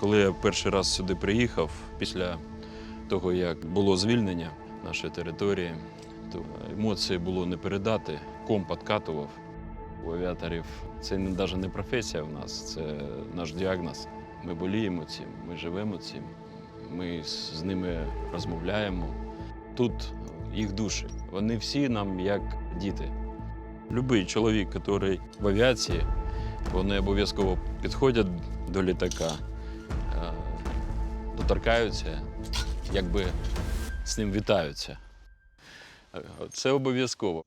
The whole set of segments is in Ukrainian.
Коли я перший раз сюди приїхав, після того, як було звільнення нашої території, то емоції було не передати. Ком підкатував у авіаторів. Це навіть не професія в нас, це наш діагноз. Ми боліємо цим, ми живемо цим, ми з ними розмовляємо. Тут їх душі. Вони всі нам як діти. Любий чоловік, який в авіації, вони обов'язково підходять до літака, доторкаються, якби з ним вітаються. Це обов'язково.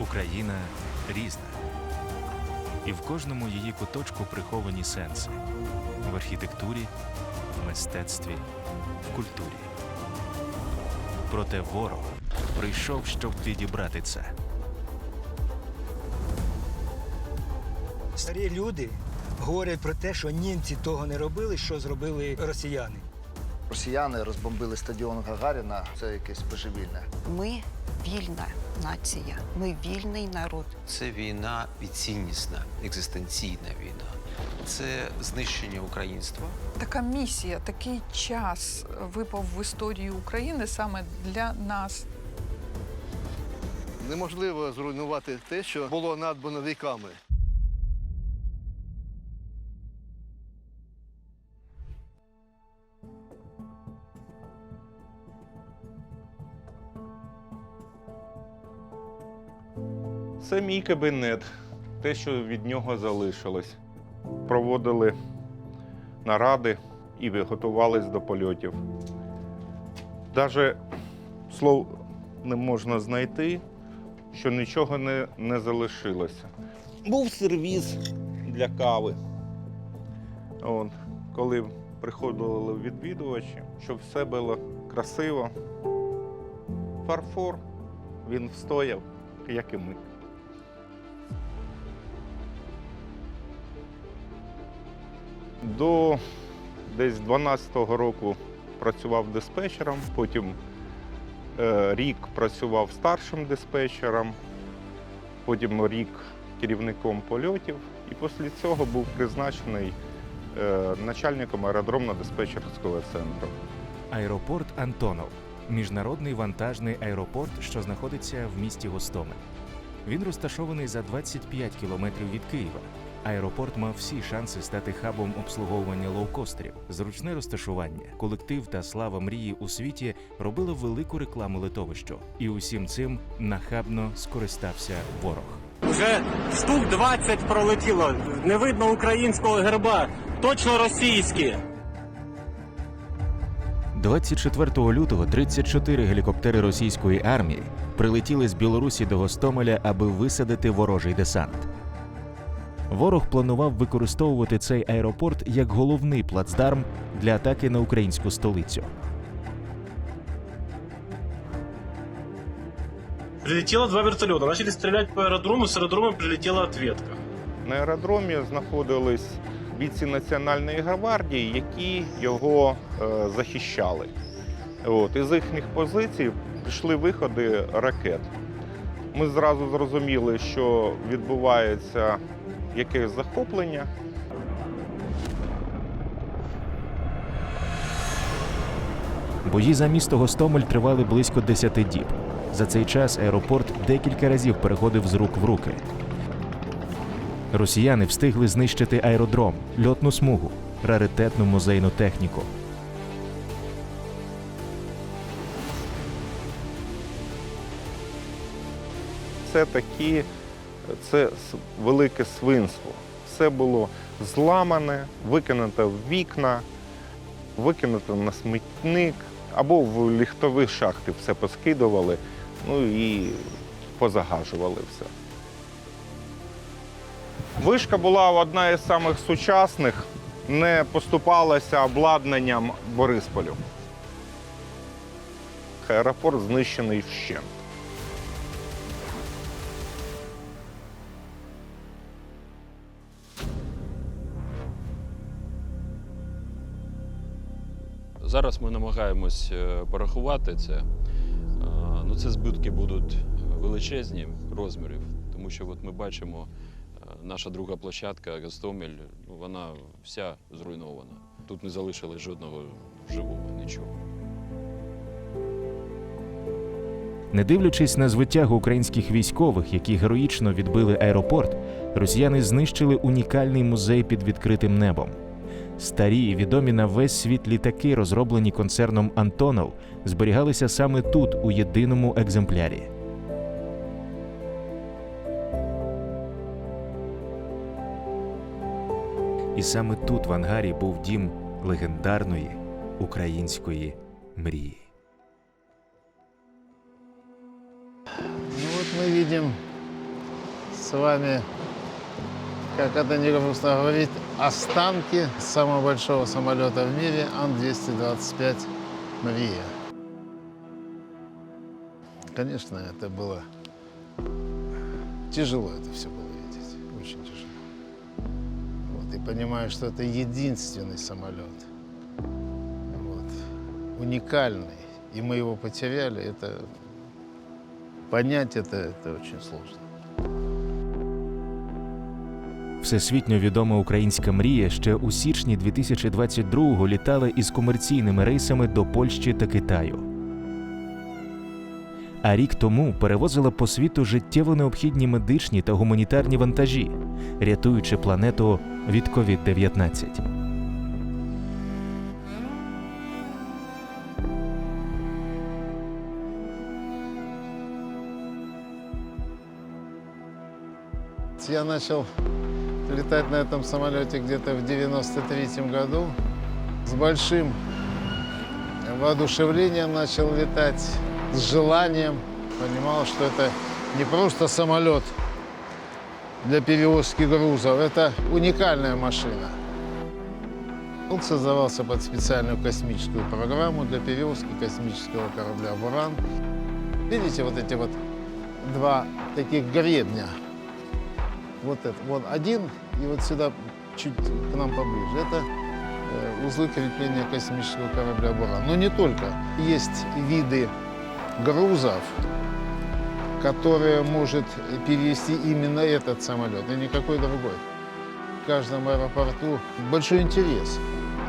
Україна різна. І в кожному її куточку приховані сенси в архітектурі, в мистецтві, в культурі. Проте ворог прийшов, щоб відібрати це. Старі люди говорять про те, що німці того не робили, що зробили росіяни. Росіяни розбомбили стадіон Гагаріна. Це якесь божевільне. Ми вільна нація, ми вільний народ. Це війна і ціннісна, екзистенційна війна. Це знищення українства. Така місія, такий час випав в історію України саме для нас. Неможливо зруйнувати те, що було надбано віками. Це мій кабінет, те, що від нього залишилось. Проводили наради і готувались до польотів. Навіть слов не можна знайти, що нічого не, не залишилося. Був сервіз для кави. От, коли приходили відвідувачі, щоб все було красиво. Фарфор він встояв, як і ми. До десь 12-го року працював диспетчером, потім е, рік працював старшим диспетчером, потім рік керівником польотів, і після цього був призначений е, начальником аеродромно-диспетчерського центру. Аеропорт Антонов міжнародний вантажний аеропорт, що знаходиться в місті Гостомель. Він розташований за 25 кілометрів від Києва. Аеропорт мав всі шанси стати хабом обслуговування лоукостерів. Зручне розташування, колектив та слава мрії у світі робили велику рекламу литовищу. І усім цим нахабно скористався ворог. Вже штук 20 пролетіло. Не видно українського герба. Точно російські. 24 лютого 34 гелікоптери російської армії прилетіли з Білорусі до Гостомеля, аби висадити ворожий десант. Ворог планував використовувати цей аеропорт як головний плацдарм для атаки на українську столицю. Прилетіло два вертольота. Почали стріляти по аеродрому, з аеродрому прилетіла ответка. На аеродромі знаходились бійці Національної гвардії, які його е, захищали. От, із їхніх позицій пішли виходи ракет. Ми зразу зрозуміли, що відбувається якесь захоплення. Бої за місто Гостомель тривали близько 10 діб. За цей час аеропорт декілька разів переходив з рук в руки. Росіяни встигли знищити аеродром, льотну смугу, раритетну музейну техніку. Це такі, це велике свинство. Все було зламане, викинуто в вікна, викинуто на смітник або в ліхтові шахти все поскидували, ну і позагажували все. Вишка була одна із самих сучасних, не поступалася обладнанням Борисполю. Аеропорт знищений вщент. Зараз ми намагаємось е, порахувати це. Е, Ну, це збитки будуть величезні розмірів, тому що от ми бачимо е, Наша друга площадка Гостомель, ну, вона вся зруйнована. Тут не залишилось жодного живого, нічого. Не дивлячись на звитягу українських військових, які героїчно відбили аеропорт, росіяни знищили унікальний музей під відкритим небом. Старі і відомі на весь світ літаки, розроблені концерном Антонов, зберігалися саме тут, у єдиному екземплярі. І саме тут, в ангарі, був дім легендарної української мрії. Ну вот мы видим с вами, как это не грустно говорить, останки самого большого самолета в мире Ан-225 «Мрия». Конечно, это было тяжело это все было видеть, очень тяжело. Вот, и понимаю, что это единственный самолет, вот, уникальный, и мы его потеряли, это понять это, это очень сложно. Всесвітньо відома українська мрія ще у січні 2022-го літала із комерційними рейсами до Польщі та Китаю. А рік тому перевозила по світу життєво необхідні медичні та гуманітарні вантажі, рятуючи планету від COVID-19. Я начал летать на этом самолете где-то в 93 году. С большим воодушевлением начал летать, с желанием. Понимал, что это не просто самолет для перевозки грузов, это уникальная машина. Он создавался под специальную космическую программу для перевозки космического корабля «Буран». Видите вот эти вот два таких гребня? Вот это, вот один, и вот сюда чуть к нам поближе. Это э, узлы крепления космического корабля «Буран». Но не только. Есть виды грузов, которые может перевести именно этот самолет, и никакой другой. В каждом аэропорту большой интерес.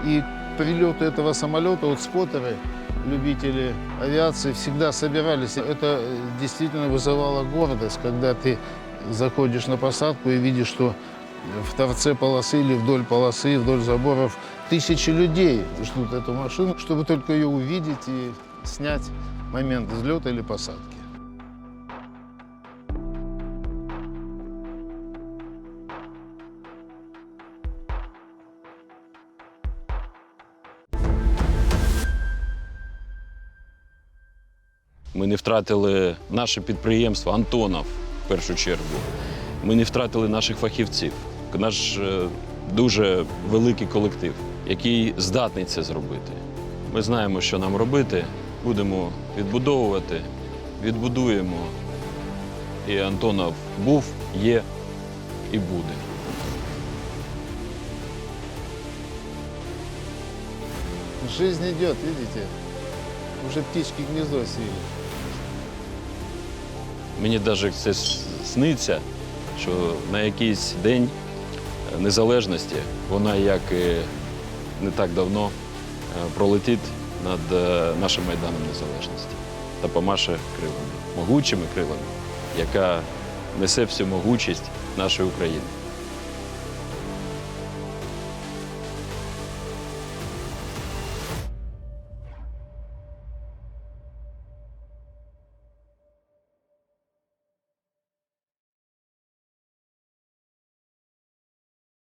И к прилету этого самолета, вот споттеры, любители авиации всегда собирались. Это э, действительно вызывало гордость, когда ты заходишь на посадку и видишь, что в торце полосы или вдоль полосы, вдоль заборов тысячи людей ждут эту машину, чтобы только ее увидеть и снять момент взлета или посадки. Ми не втратили наше підприємство Антонов в першу чергу. Ми не втратили наших фахівців. Наш е, дуже великий колектив, який здатний це зробити. Ми знаємо, що нам робити. Будемо відбудовувати, відбудуємо. І Антонов був, є і буде. Жизнь идет, видите? Уже птички гнездо свили. Мені навіть це сниться, що на якийсь день незалежності вона, як не так давно, е, пролетить над е, нашим майданом незалежності та помаше крилами, могучими крилами, яка несе всю могучість нашої України.